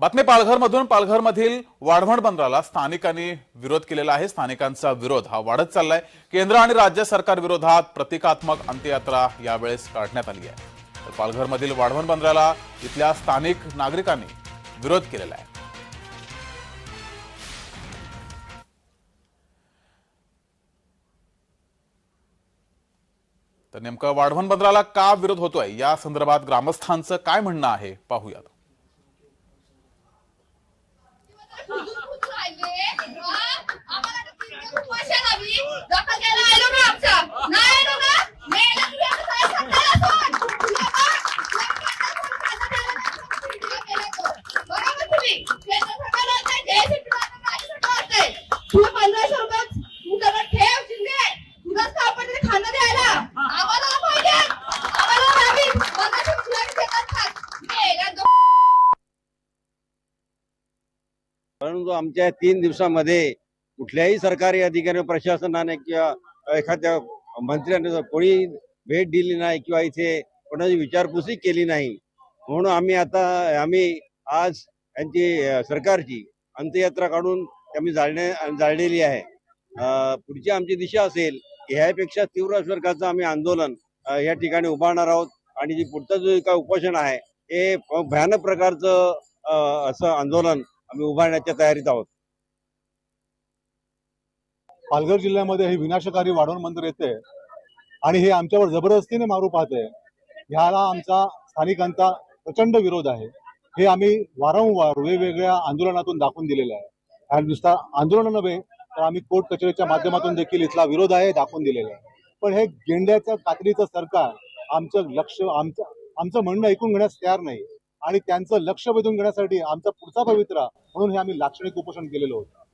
बातमी पालघरमधून. पालघरमधील वाढवण बंदराला स्थानिकांनी विरोध केलेला आहे. स्थानिकांचा विरोध हा वाढत चाललाय. केंद्र आणि राज्य सरकार विरोधात प्रतिकात्मक अंत्ययात्रा यावेळेस काढण्यात आली आहे. तर पालघरमधील वाढवण बंदराला इथल्या स्थानिक नागरिकांनी विरोध केलेला आहे. तर नेमकं वाढवण बंदराला का विरोध होतोय? या संदर्भात ग्रामस्थांचं काय म्हणणं आहे? पाहूयात. परंतु आमच्या तीन दिवसामध्ये कुठल्याही सरकारी अधिकारी प्रशासनाने किंवा एखाद्या मंत्र्याने कोणी भेट दिली नाही किंवा इथे कोणाची विचारपूसही केली नाही म्हणून आम्ही आता आम्ही आज यांची सरकारची अंत्ययात्रा काढून आम्ही जाळणे जाळलेली आहे. पुढची आमची दिशा असेल की ह्यापेक्षा तीव्र स्वरूपाचं आम्ही आंदोलन या ठिकाणी उभारणार आहोत आणि जे पुढचं जे काय उपोषण आहे हे भयानक प्रकारचं असं आंदोलन आम्ही उभारण्याच्या तयारीत आहोत. पालघर जिल्ह्यामध्ये हे विनाशकारी वाढवण मंदिर येते आणि हे आमच्यावर जबरदस्तीने मारू पाहते. ह्याला आमचा स्थानिकांचा प्रचंड विरोध आहे. हे आम्ही वारंवार वेगवेगळ्या आंदोलनातून दाखवून दिलेलं आहे. आणि नुसता आंदोलन नव्हे तर आम्ही कोर्ट कचेरीच्या माध्यमातून देखील इथला विरोध आहे दाखवून दिलेला आहे. पण हे गेंड्याचं कातडीचं सरकार आमचं लक्ष आमचं आमचं म्हणणं ऐकून घेण्यास तयार नाही. आणि त्यांचं लक्ष वेधून घेण्यासाठी आमचा पुढचा पवित्रा म्हणून हे आम्ही लाक्षणिक उपोषण केलेलं होतं.